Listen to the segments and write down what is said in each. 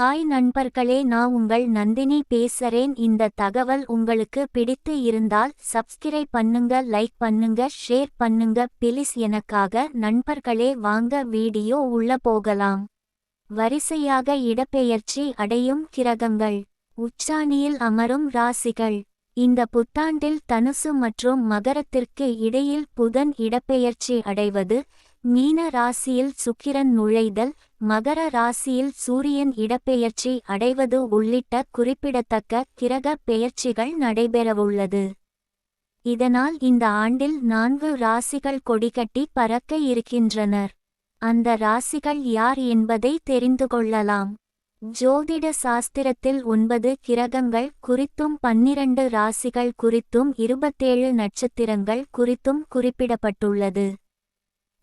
Hi நண்பர்களே நான் உங்கள் நந்தினி பேசுறேன். இந்த தகவல் உங்களுக்கு பிடித்து இருந்தால் சப்ஸ்கிரைப் பண்ணுங்க லைக் பண்ணுங்க ஷேர் பண்ணுங்க. பிலிஸ் எனக்காக நண்பர்களே வாங்க வீடியோ உள்ள போகலாம். வரிசையாக இடப்பெயர்ச்சி அடையும் கிரகங்கள். உச்சாணியில் அமரும் ராசிகள். இந்த புத்தாண்டில் தனுசு மற்றும் மகரத்திற்கு இடையில் புதன் இடப்பெயர்ச்சி அடைவது மீன ராசியில் சுக்கிரன் நுழைதல் மகர ராசியில் சூரியன் இடப்பெயர்ச்சி அடைவது உள்ளிட்ட குறிப்பிடத்தக்க கிரக பெயர்ச்சிகள் நடைபெறவுள்ளது. இதனால் இந்த ஆண்டில் நான்கு ராசிகள் கொடிகட்டி பறக்க இருக்கின்றனர். அந்த ராசிகள் யார் என்பதை தெரிந்து கொள்ளலாம். ஜோதிட சாஸ்திரத்தில் ஒன்பது கிரகங்கள் குறித்தும் பன்னிரண்டு ராசிகள் குறித்தும் இருபத்தேழு நட்சத்திரங்கள் குறித்தும் குறிப்பிடப்பட்டுள்ளது.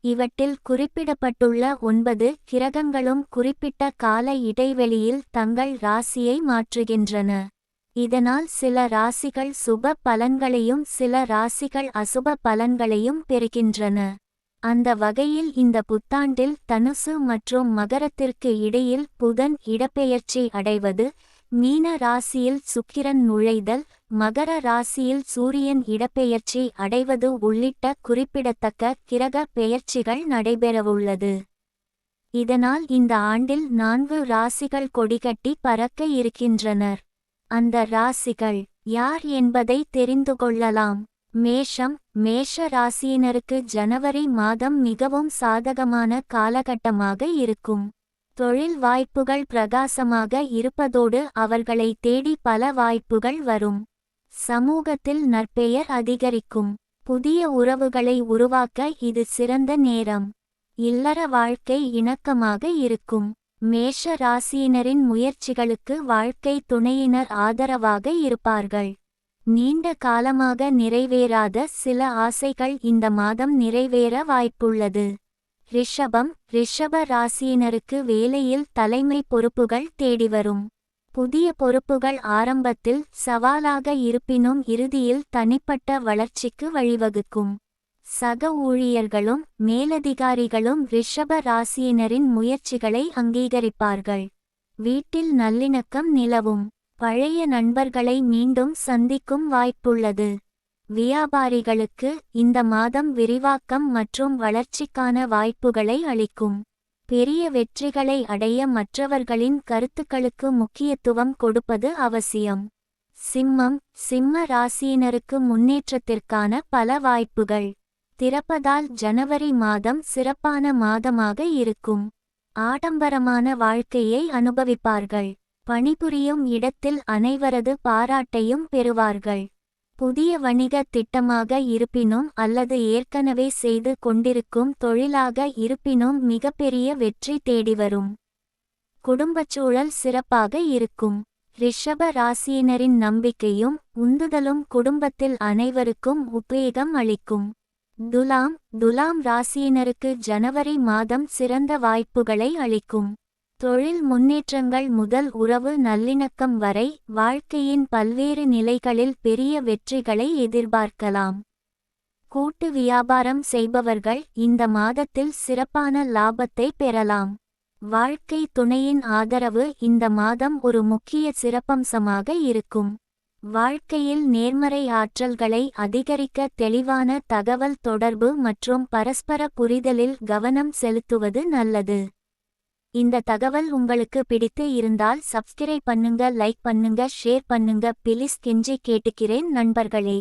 இவற்றில் குறிப்பிடப்பட்டுள்ள ஒன்பது கிரகங்களும் குறிப்பிட்ட கால இடைவெளியில் தங்கள் ராசியை மாற்றுகின்றன. இதனால் சில ராசிகள் சுப பலன்களையும் சில ராசிகள் அசுப பலன்களையும் பெறுகின்றன. அந்த வகையில் இந்த புத்தாண்டில் தனுசு மற்றும் மகரத்திற்கு இடையில் புதன் இடப்பெயர்ச்சி அடைவது மீன ராசியில் சுக்கிரன் நுழைதல் மகர ராசியில் சூரியன் இடப்பெயர்ச்சி அடைவது உள்ளிட்ட குறிப்பிடத்தக்க கிரக பெயர்ச்சிகள் நடைபெறவுள்ளது. இதனால் இந்த ஆண்டில் நான்கு ராசிகள் கொடிகட்டி பறக்க இருக்கின்றனர். அந்த ராசிகள் யார் என்பதை தெரிந்து கொள்ளலாம். மேஷம் மேஷ ராசியினருக்கு ஜனவரி மாதம் மிகவும் சாதகமான காலகட்டமாக இருக்கும். தொழில் வாய்ப்புகள் பிரகாசமாக இருப்பதோடு அவர்களை தேடி பல வாய்ப்புகள் வரும். சமூகத்தில் நற்பெயர் அதிகரிக்கும். புதிய உறவுகளை உருவாக்க இது சிறந்த நேரம். இல்லற வாழ்க்கை இணக்கமாக இருக்கும். மேஷ ராசியினரின் முயற்சிகளுக்கு வாழ்க்கை துணையினர் ஆதரவாக இருப்பார்கள். நீண்ட காலமாக நிறைவேறாத சில ஆசைகள் இந்த மாதம் நிறைவேற வாய்ப்புள்ளது. ரிஷபம் ரிஷப ராசியினருக்கு வேலையில் தலைமை பொறுப்புகள் தேடிவரும் புதிய பொறுப்புகள் ஆரம்பத்தில் சவாலாக இருப்பினும் இறுதியில் தனிப்பட்ட வளர்ச்சிக்கு வழிவகுக்கும். சக ஊழியர்களும் மேலதிகாரிகளும் ரிஷப ராசியினரின் முயற்சிகளை அங்கீகரிப்பார்கள். வீட்டில் நல்லிணக்கம் நிலவும். பழைய நண்பர்களை மீண்டும் சந்திக்கும் வாய்ப்புள்ளது. வியாபாரிகளுக்கு இந்த மாதம் விரிவாக்கம் மற்றும் வளர்ச்சிக்கான வாய்ப்புகளை அளிக்கும். பெரிய வெற்றிகளை அடைய மற்றவர்களின் கருத்துக்களுக்கு முக்கியத்துவம் கொடுப்பது அவசியம். சிம்மம் சிம்ம ராசியினருக்கு முன்னேற்றத்திற்கான பல வாய்ப்புகள். திறப்பதால் ஜனவரி மாதம் சிறப்பான மாதமாக இருக்கும். ஆடம்பரமான வாழ்க்கையை அனுபவிப்பார்கள். பணிபுரியும் இடத்தில் அனைவரது பாராட்டையும் பெறுவார்கள். புதிய வணிக திட்டமாக இருப்பினும் அல்லது ஏற்கனவே செய்து கொண்டிருக்கும் தொழிலாக இருப்பினும் மிகப்பெரிய வெற்றி தேடிவரும் குடும்பச்சூழல் சிறப்பாக இருக்கும். ரிஷப ராசியினரின் நம்பிக்கையும் உந்துதலும் குடும்பத்தில் அனைவருக்கும் உத்வேகம் அளிக்கும். துலாம் துலாம் ராசியினருக்கு ஜனவரி மாதம் சிறந்த வாய்ப்புகளை அளிக்கும். தொழில் முன்னேற்றங்கள் முதல் உறவு நல்லிணக்கம் வரை வாழ்க்கையின் பல்வேறு நிலைகளில் பெரிய வெற்றிகளை எதிர்பார்க்கலாம். கூட்டு வியாபாரம் செய்பவர்கள் இந்த மாதத்தில் சிறப்பான லாபத்தை பெறலாம். வாழ்க்கை துணையின் ஆதரவு இந்த மாதம் ஒரு முக்கிய சிறப்பம்சமாக இருக்கும். வாழ்க்கையில் நேர்மறை ஆற்றல்களை அதிகரிக்க தெளிவான தகவல் தொடர்பு மற்றும் பரஸ்பர புரிதலில் கவனம் செலுத்துவது நல்லது. இந்த தகவல் உங்களுக்கு பிடித்து இருந்தால் சப்ஸ்கிரைப் பண்ணுங்க லைக் பண்ணுங்க ஷேர் பண்ணுங்க. பிலிஸ் கெஞ்சி கேட்டுக்கிறேன் நண்பர்களே.